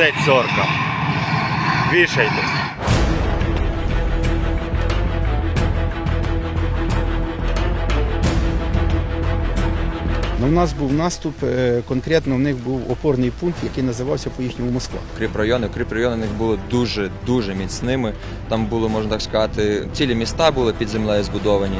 Пиздець орка. Вішайте. Ну, у нас був наступ, е, конкретно в них був опорний пункт, який називався по їхньому Москва. Укріпрайони. Укріпрайони у них були дуже дуже міцними. Там було, можна так сказати, цілі міста були під землею збудовані.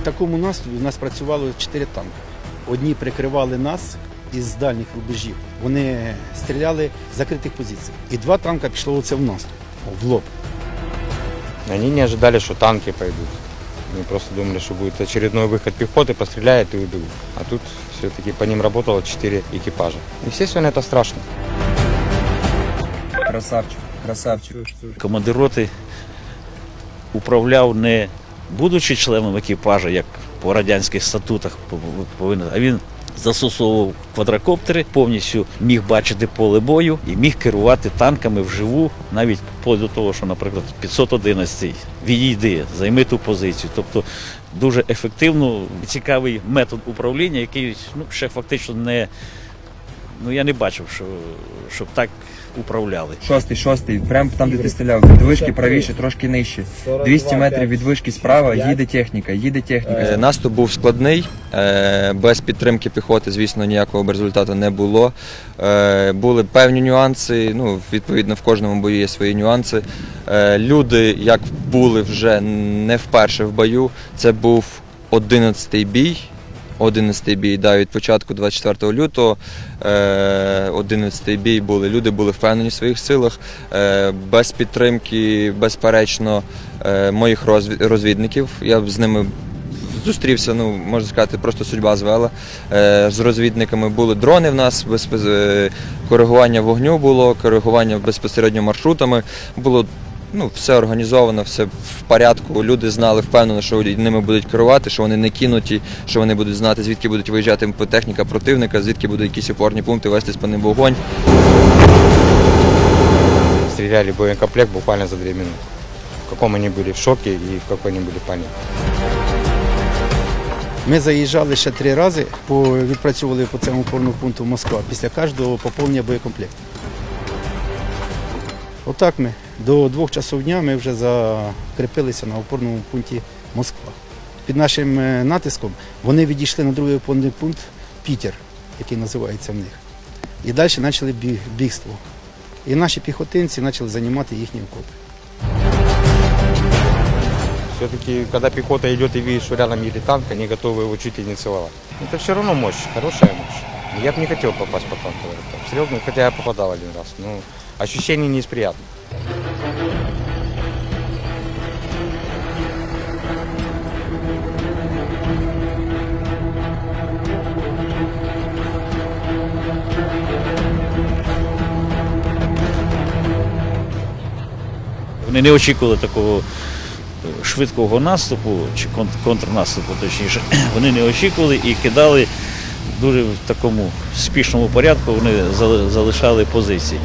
В такому наступі у нас працювало чотири танки. Одні прикривали нас із дальніх рубежів. Вони стріляли з закритих позицій. І два танка пішло оце в наступ, в лоб. Они не ожидали, что танки пойдут. Они просто думали, что будет очередной выход пехоты, постреляют и уйдут. А тут все-таки по ним работало 4 экипажа. Естественно, это страшно. Красавчик, красавчик. командир роти управляв не будучи членом екіпажа, як по радянських статутах повинен, а він застосовував квадрокоптери, повністю міг бачити поле бою і міг керувати танками вживу, навіть до того, що, наприклад, 511 відійди, займи ту позицію. Тобто дуже ефективно, цікавий метод управління, який ну, ще фактично не. Ну я не бачив, що, щоб так управляли. Шостий, шостий, прямо там, де ти стріляв. Від вишки правіше, трошки нижче. 200 метрів від вишки справа, їде техніка, їде Е, техніка. Наступ був складний, е, без підтримки піхоти, звісно, ніякого б результату не було. Е, Були певні нюанси. Ну, відповідно, в кожному бою є свої нюанси. Е, Люди, як були вже не вперше в бою, це був 11-й бій. 11-й бій, да, від початку 24 лютого. Е, 11-й бій були. Люди були впевнені в своїх силах. Е, без підтримки, безперечно, е, моїх розві- розвідників. Я з ними зустрівся, ну можна сказати, просто судьба звела. Е, з розвідниками були дрони в нас, е, коригування вогню було, коригування безпосередньо маршрутами. Було ну, все організовано, все в порядку. Люди знали впевнено, що ними будуть керувати, що вони не кинуті, що вони будуть знати, звідки будуть виїжджати техніка противника, звідки будуть якісь опорні пункти вести по ним вогонь. Стреляли боекомплект буквально за 2 минуты. В каком они были в шоке и в какой они были панике. Ми заїжджали ще три рази, по, відпрацьовували по цьому опорному пункту Москва після кожного поповнення боєкомплекту. Отак ми до двох часов дня ми вже закріпилися на опорному пункті Москва. Під нашим е, натиском вони відійшли на другий опорний пункт Пітер, який називається в них. І далі почали бі- бігство. І наші піхотинці почали займати їхні окопи. Все-таки, когда пехота идет и видит, что рядом едет танк, они готовы его чуть ли не целовать. Это все равно мощь, хорошая мощь. Я бы не хотел попасть по танковой обстрелу, хотя я попадал один раз. Но ощущение не из приятных. Вони не очікували такого е, швидкого наступу чи контрнаступу, точніше. Вони не очікували і кидали дуже в такому спішному порядку. Вони залишали позиції.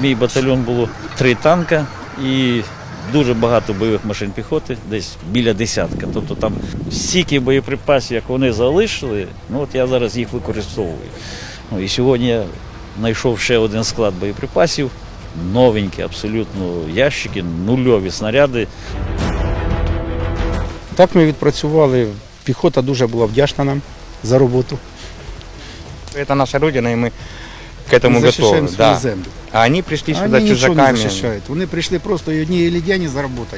Мій батальйон було три танка і дуже багато бойових машин піхоти, десь біля десятка. Тобто там стільки боєприпасів, як вони залишили, ну от я зараз їх використовую. Ну, і сьогодні я знайшов ще один склад боєприпасів, новенькі, абсолютно ящики, нульові снаряди. Так ми відпрацювали. Піхота дуже була вдячна нам за роботу. Это наша родина, и мы к этому Ми захищаємо готовы. свою Да. землю. А они пришли А сюда Вони нічого не чужаками. захищають. Вони прийшли просто і одні лідяні заробити.